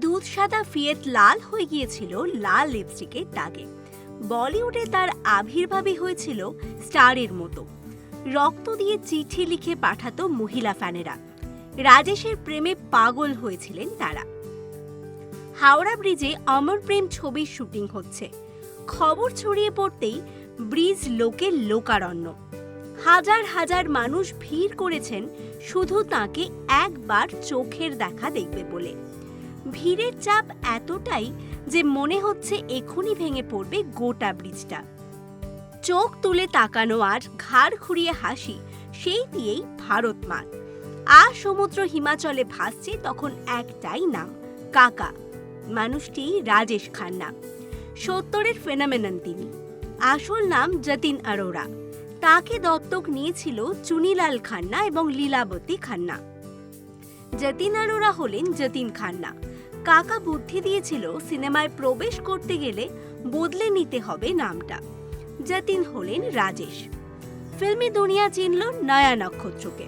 দুধ সাদা ফিয়েত লাল হয়ে গিয়েছিল লাল লিপস্টিকের দাগে। বলিউডে তার আবির্ভাবই হয়েছিল স্টারের মতো। রক্ত দিয়ে চিঠি লিখে পাঠাতো মহিলা ফ্যানেরা। রাজেশের প্রেমে পাগল হয়েছিলেন তারা। হাওড়া ব্রিজে অমর প্রেম ছবির শুটিং হচ্ছে। খবর ছড়িয়ে পড়তেই ব্রিজ লোকের লোকারণ্য। হাজার হাজার মানুষ ভিড় করেছেন শুধু তাকে একবার চোখের দেখা দেখবে বলে। ভিড়ের চাপ এতটাই যে মনে হচ্ছে এখনই ভেঙে পড়বে গোটা ব্রিজটা। চোখ তুলে তাকানো আর ঘাড় ঘুরিয়ে হাসি, সেই দিয়েই ভারত মাত আ সমুদ্র হিমাচলে ভাসছে তখন একটাই নাম, কাকা। মানুষটি রাজেশ খান্না সত্তরের ফেনামেনন তিনি। আসল নাম যতীন আরোরা। তাকে দত্তক নিয়েছিল চুনিলাল খান্না এবং লীলাবতী খান্না। যতীন আরোরা হলেন যতীন খান্না। কাকা বুদ্ধি দিয়েছিল সিনেমায় প্রবেশ করতে গেলে বদলে নিতে হবে নামটা। যতীন হলেন রাজেশ। ফিল্মি দুনিয়া চিনল নয়া নক্ষত্রকে।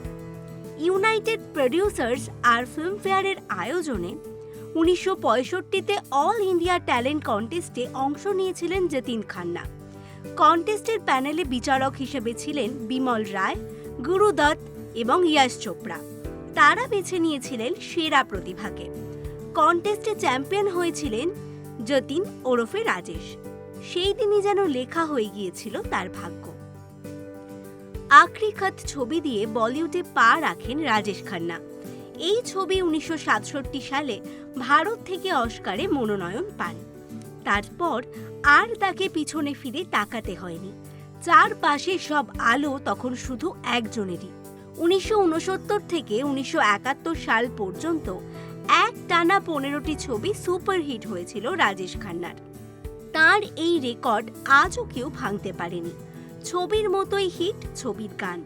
ইউনাইটেড প্রডিউসার্স আর ফিল্মফেয়ারের আয়োজনে উনিশশো পঁয়ষট্টিতে অল ইন্ডিয়া ট্যালেন্ট কন্টেস্টে অংশ নিয়েছিলেন যতীন খান্না। কন্টেস্টের প্যানেলে বিচারক হিসেবে ছিলেন বিমল রায়, গুরু দত্ত এবং ইয়াশ চোপড়া। তারা বেছে নিয়েছিলেন সেরা প্রতিভাকে। কন্টেস্টে চ্যাম্পিয়ন হয়েছিলেন যতীন ওরফে রাজেশ। সেই দিনই যেন লেখা হয়ে গিয়েছিল তার ভাগ্য। আখরি ছবি দিয়ে বলিউডে পা রাখেন রাজেশ খান্না। এই ছবি উনিশশো সাতষট্টি সালে ভারত থেকে অস্কারে মনোনয়ন পান। তারপর আর তাকে পিছনে ফিরে তাকাতে হয়নি। চারপাশে সব আলো তখন শুধু একজনেরই। উনিশশো উনসত্তর থেকে উনিশশো একাত্তর সাল পর্যন্ত এক টানা পনেরোটি ছবি সুপারহিট হয়েছিল রাজেশ খান্নার। তার এই রেকর্ড আজও কেউ ভাঙতে পারেনি। ছবির মতোই হিট ছবির গান।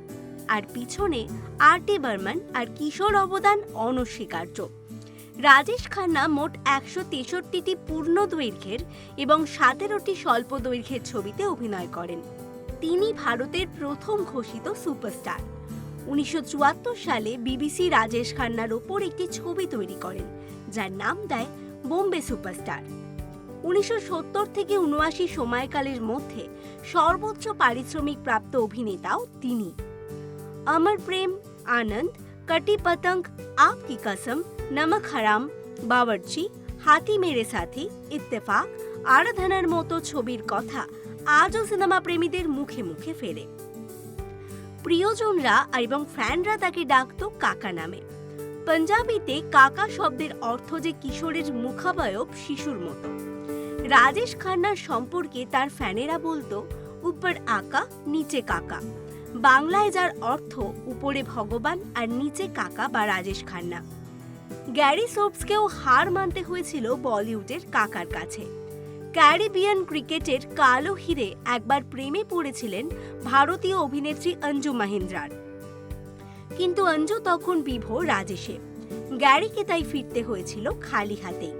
আর পিছনে আর টি বর্মন আর কিশোর অবদান অনস্বীকার্য। রাজেশ খান্না মোট একশো তেষট্টিটি পূর্ণ দৈর্ঘ্যের এবং সতেরোটি স্বল্প দৈর্ঘ্যের ছবিতে অভিনয় করেন। তিনি ভারতের প্রথম ঘোষিত সুপারস্টার। উনিশশো চুয়াত্তর সালে বিবিসি রাজেশ খান্নার ওপর একটি ছবি তৈরি করেন, যার নাম দেয় বোম্বে সুপারস্টার। উনিশশো সত্তর থেকে উনআশি সময়কালের মধ্যে সর্বোচ্চ পারিশ্রমিক প্রাপ্ত অভিনেতাও তিনি। অমর প্রেম, আনন্দ, কটি পতঙ্গ আপ কি কসম, নমক হারাম, বাবরচি, হাতি মেরে সাথী, ইত্তেফাক, আরাধনার মতো ছবির কথা আজও সিনেমা প্রেমীদের মুখে মুখে ফেরে প্রিয়জনরা এবং ফ্যানরা তাকে ডাকত কাকা নামে। পাঞ্জাবিতে কাকা শব্দের অর্থ যে কিশোরের মুখাবয়ব শিশুর মতো। রাজেশ খান্নার সম্পর্কে তার ফ্যানেরা বলতো, উপর আকা, নিচে কাকা। বাংলায় যার অর্থ, উপরে ভগবান আর নিচে কাকা বা রাজেশ খান্না। গ্যারি সোপসকেও হার মানতে হয়েছিল বলিউডের কাকার কাছে। ক্যারিবিয়ান ক্রিকেটের কালো হিরে একবার প্রেমে পড়েছিলেন ভারতীয় অভিনেত্রী অঞ্জু মহিন্দ্রার। কিন্তু অঞ্জু তখন বিভোর রাজেশে। গ্যারিকে তাই ফিরতে হয়েছিল খালি হাতেই।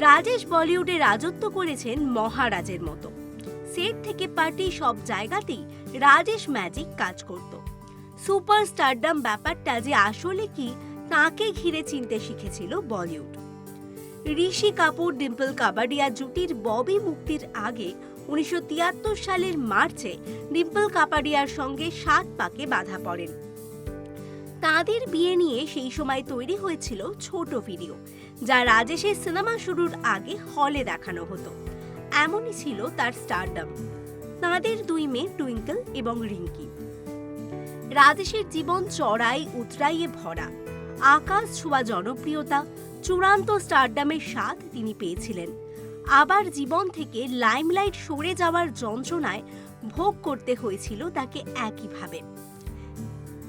রাজেশ বলিউডে রাজত্ব করেছেন মহারাজের মতো। সেট থেকে পার্টি সব জায়গাতেই রাজেশ ম্যাজিক কাজ করত। সুপার স্টারডাম ব্যাপারটা যে আসলে কি, তাকে ঘিরে চিনতে শিখেছিল বলিউড। ঋষি কাপুর, ডিম্পল কাবাডিয়া জুটির ববি মুক্তির আগে উনিশশো তিয়াত্তর সালের মার্চে ডিম্পল কাপাডিয়ার সঙ্গে সাত পাকে বাধা পড়েন। তাদের বিয়ে নিয়ে সেই সময় তৈরি হয়েছিল ছোট ভিডিও, যা রাজেশের সিনেমা শুরুর আগে হলে দেখানো হতো। এমনই ছিল তার স্টারডম। তাঁদের দুই মেয়ে টুইঙ্কল এবং রিঙ্কি। রাজেশের জীবন চড়াই, উতরাইয়ে ভরা। আকাশ ছোঁয়া জনপ্রিয়তা চূড়ান্ত স্টারডামের স্বাদ তিনি পেয়েছিলেন। আবার জীবন থেকে লাইমলাইট সরে যাওয়ার যন্ত্রণায় ভোগ করতে হয়েছিল তাকে একইভাবে।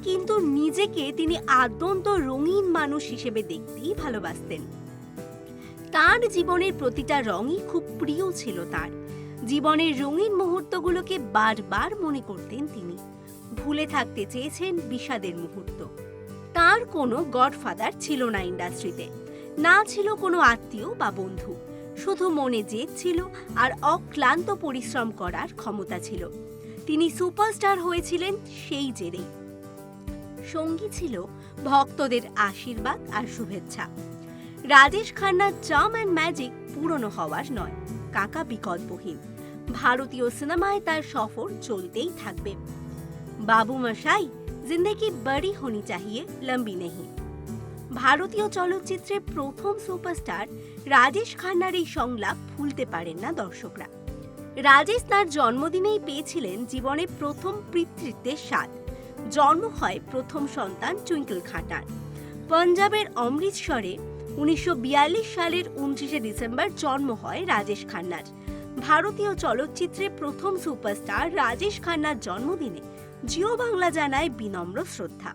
কিন্তু নিজেকে তিনি আদ্যন্ত রঙিন মানুষ হিসেবে দেখতেই ভালোবাসতেন। তার জীবনের প্রতিটা রঙই খুব প্রিয় ছিল তার। জীবনের রঙিন মুহূর্তগুলোকে বারবার মনে করতেন তিনি। ভুলে থাকতে চেয়েছেন বিষাদের মুহূর্ত। তার কোনো গডফাদার ছিল না ইন্ডাস্ট্রিতে। না ছিল কোনো আত্মীয় বা বন্ধু। শুধু মনে জেদ ছিল আর অক্লান্ত পরিশ্রম করার ক্ষমতা ছিল। তিনি সুপারস্টার হয়েছিলেন সেই জেরেই সঙ্গী ছিল ভক্তদের আশীর্বাদ আর শুভেচ্ছা। রাজেশ খান্নার চাম অ্যান্ড ম্যাজিক পুরনো হওয়ার নয়, কাকা বিকল্পহীন। ভারতীয় সিনেমায় তার সফর চলতেই থাকবে। বাবু মশাই, জিন্দগি বড়ি হোনি চাহিয়ে, লম্বি নেহি। ভারতীয় চলচ্চিত্রে প্রথম সুপারস্টার রাজেশ খান্নার এই সংলাপ ভুলতে পারেন না দর্শকরা। রাজেশ তার জন্মদিনেই পেয়েছিলেন জীবনে প্রথম পিতৃত্বের স্বাদ। জন্ম হয় প্রথম সন্তান টুইঙ্কল খান্নার। পাঞ্জাবের অমৃতসরে উনিশশো বিয়াল্লিশ সালের উনত্রিশে ডিসেম্বর জন্ম হয় রাজেশ খান্নার। ভারতীয় চলচ্চিত্রে প্রথম সুপারস্টার রাজেশ খান্নার জন্মদিনে জিও বাংলা জানায় বিনম্র শ্রদ্ধা।